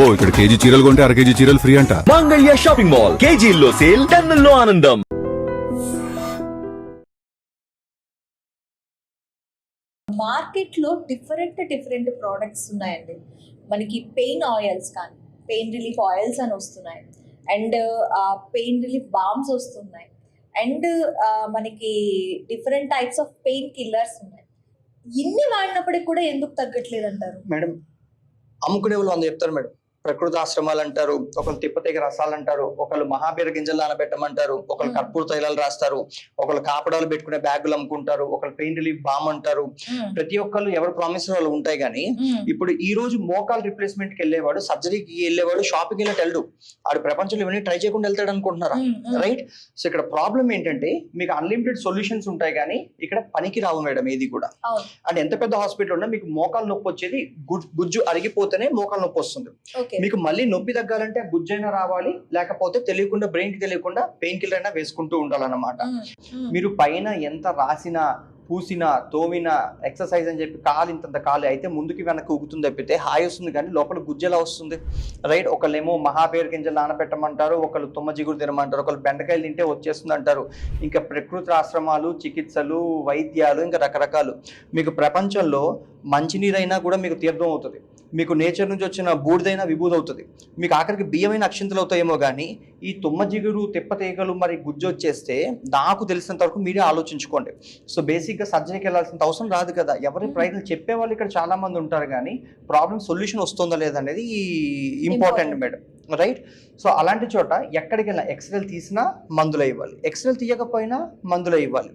అబ్బో ఇక్కడ కేజీ చీరలు కొంటే అర కేజీ చీరలు ఫ్రీ అంట. మంగళ్య షాపింగ్ మాల్ కేజీల్లో సేల్ టన్నుల్లో ఆనందం. మార్కెట్లో డిఫరెంట్ డిఫరెంట్ ప్రోడక్ట్స్ ఉన్నాయండి. మనకి పెయిన్ ఆయిల్స్ కానీ పెయిన్ రిలీఫ్ ఆయిల్స్ అని వస్తున్నాయి. అండ్ పెయిన్ రిలీఫ్ బామ్స్ వస్తున్నాయి. అండ్ మనకి different types of pain killers ఉన్నాయి. ఇన్ని వాడినప్పటికి కూడా ఎందుకు తగ్గట్లేదు అంటారు మేడం అమ్ముకునే వాళ్ళు వంద చెప్తారు మేడం. ప్రకృతి ఆశ్రమాలు అంటారు ఒకళ్ళు తిప్పతీగ రసాలు అంటారు ఒకళ్ళు మహాబీర గింజలు నానబెట్టమంటారు ఒకళ్ళు. కర్పూర తైలాలు రాస్తారు ఒకళ్ళు కాపడాలు పెట్టుకునే బ్యాగులు అమ్ముకుంటారు ఒకళ్ళు పెయిన్ రిలీఫ్ బామ్ అంటారు. ప్రతి ఒక్కళ్ళు ఎవరు ప్రామిస్ వాళ్ళు ఉంటాయి కానీ ఇప్పుడు ఈ రోజు మోకాల్ రిప్లేస్మెంట్కి వెళ్ళేవాడు సర్జరీకి వెళ్ళేవాడు షాపింగ్ వెళ్ళి వెళ్తాడు ఆడు ప్రపంచంలో ఇవన్నీ ట్రై చేయకుండా వెళ్తాడు అనుకుంటున్నారా? రైట్ సో ఇక్కడ ప్రాబ్లం ఏంటంటే మీకు అన్లిమిటెడ్ సొల్యూషన్స్ ఉంటాయి కానీ ఇక్కడ పనికి రావు మేడం ఏది కూడా. అండ్ ఎంత పెద్ద హాస్పిటల్ ఉన్నా మీకు మోకాలు నొప్పి వచ్చేది గుజ్- గుజ్జు అరిగిపోతేనే మోకాలు నొప్పి వస్తుంది. మీకు మళ్ళీ నొప్పి తగ్గాలంటే గుజ్జైనా రావాలి లేకపోతే తెలియకుండా బ్రెయిన్కి తెలియకుండా పెయిన్ కిల్లర్ అయినా వేసుకుంటూ ఉండాలన్నమాట. మీరు పైన ఎంత రాసినా పూసినా తోమినా ఎక్సర్సైజ్ అని చెప్పి కాలు ఇంతంత కాలు అయితే ముందుకి వెనక్కి ఊగుతుంది తప్పితే హాయి వస్తుంది కానీ లోపల గుజ్జెలా వస్తుంది? రైట్ ఒకళ్ళేమో మహాపేరు గింజలు నానబెట్టమంటారు ఒకళ్ళు తుమ్మ జిగురు తినమంటారు ఒకళ్ళు బెండకాయలు తింటే వచ్చేస్తుంది అంటారు. ఇంకా ప్రకృతి ఆశ్రమాలు చికిత్సలు వైద్యాలు ఇంకా రకరకాలు. మీకు ప్రపంచంలో మంచినీరైనా కూడా మీకు తీర్థం అవుతుంది. మీకు నేచర్ నుంచి వచ్చిన బూడిదైనా విభూది అవుతుంది మీకు ఆఖరికి బియ్యమైన అక్షింతలు అవుతాయేమో కానీ ఈ తుమ్మ జిగురు తిప్పతీగలు మరి గుజ్జు వచ్చేస్తే నాకు తెలిసినంత వరకు మీరే ఆలోచించుకోండి. సో బేసిక్గా సర్జరీకి వెళ్ళాల్సిన అవసరం రాదు కదా. ఎవరి ప్రయత్నం చెప్పే వాళ్ళు ఇక్కడ చాలా మంది ఉంటారు కానీ ప్రాబ్లం సొల్యూషన్ వస్తుందా లేదనేది ఇంపార్టెంట్. మేడం రైట్ సో అలాంటి చోట ఎక్కడికి వెళ్ళినా ఎక్స్రేలు తీసినా మందులు ఇవ్వాలి. ఎక్స్రేలు తీయకపోయినా మందులు ఇవ్వాలి.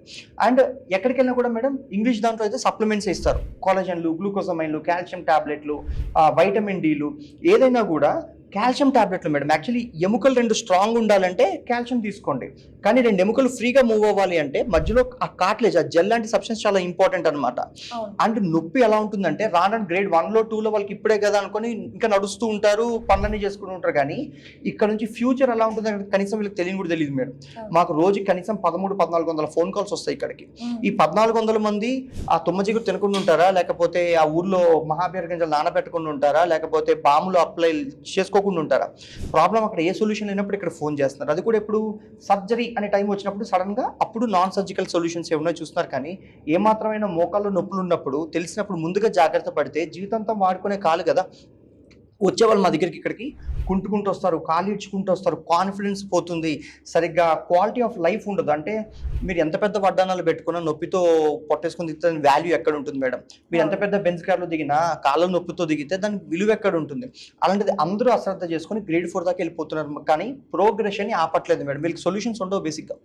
అండ్ ఎక్కడికి వెళ్ళినా కూడా మేడం ఇంగ్లీష్ దాంట్లో అయితే సప్లిమెంట్స్ ఇస్తారు. కాలేజన్లు గ్లూకోజమైన్లు కాల్షియం టాబ్లెట్లు వైటమిన్ డీలు ఏదైనా కూడా కాల్షియం టాబ్లెట్లు మేడం. యాక్చువల్లీ ఎముకలు రెండు స్ట్రాంగ్ ఉండాలంటే కాల్షియం తీసుకోండి. కానీ రెండు ఎముకలు ఫ్రీగా మూవ్ అవ్వాలి అంటే మధ్యలో ఆ కాట్లేజ్ ఆ జెల్ లాంటి సబ్స్టెన్స్ చాలా ఇంపార్టెంట్ అనమాట అండ్ నొప్పి ఎలా ఉంటుందంటే రానని గ్రేడ్ వన్లో టూలో వాళ్ళకి ఇప్పుడే కదా అనుకొని ఇంకా నడుస్తూ ఉంటారు పనులన్నీ చేసుకుంటూ ఉంటారు కానీ ఇక్కడ నుంచి ఫ్యూచర్ ఎలా ఉంటుందో కనీసం వీళ్ళకి తెలియని కూడా తెలియదు మేడం. మాకు రోజు కనీసం పదమూడు పద్నాలుగు వందల ఫోన్ కాల్స్ వస్తాయి ఇక్కడికి. ఈ పద్నాలుగు వందల మంది ఆ తుమ్మ జిగురు తినకుండా ఉంటారా? లేకపోతే ఆ ఊర్లో మహాబీర గింజలు నానబెట్టకుండా ఉంటారా? లేకపోతే బాములు అప్లై చేసుకోకుండా ఉంటారా? ప్రాబ్లం అక్కడ ఏ సొల్యూషన్ లేనప్పుడు ఇక్కడ ఫోన్ చేస్తున్నారు. అది కూడా ఇప్పుడు సర్జరీ అనే టైం వచ్చినప్పుడు సడన్గా అప్పుడు నాన్ సర్జికల్ సొల్యూషన్స్ ఏమైనా చూస్తున్నారు కానీ ఏమాత్రమైన మోకాల్లో నొప్పులు ఉన్నప్పుడు తెలిసినప్పుడు ముందుగా జాగ్రత్త పడితే జీవితాంతం వాడుకునే కాలు కదా వచ్చే వాళ్ళు మా దగ్గరికి ఇక్కడికి కుంటుకుంటూ వస్తారు కాలు ఇడ్చుకుంటూ వస్తారు కాన్ఫిడెన్స్ పోతుంది. సరిగ్గా క్వాలిటీ ఆఫ్ లైఫ్ ఉండదు. అంటే మీరు ఎంత పెద్ద వడ్డానాలు పెట్టుకున్నా నొప్పితో పొట్టేసుకుని దిగితే వాల్యూ ఎక్కడ ఉంటుంది మేడం? మీరు ఎంత పెద్ద బెంచ్ కార్లో దిగినా కాళ్ళ నొప్పితో దిగితే దానికి విలువ ఎక్కడ ఉంటుంది? అలాంటిది అందరూ అశ్రద్ధ చేసుకొని గ్రేడ్ ఫోర్ దాకా వెళ్ళిపోతున్నారు. కానీ ప్రోగ్రెషన్ ఆపట్లేదు మేడం. వీళ్ళకి సొల్యూషన్స్ ఉండవు బేసిక్గా.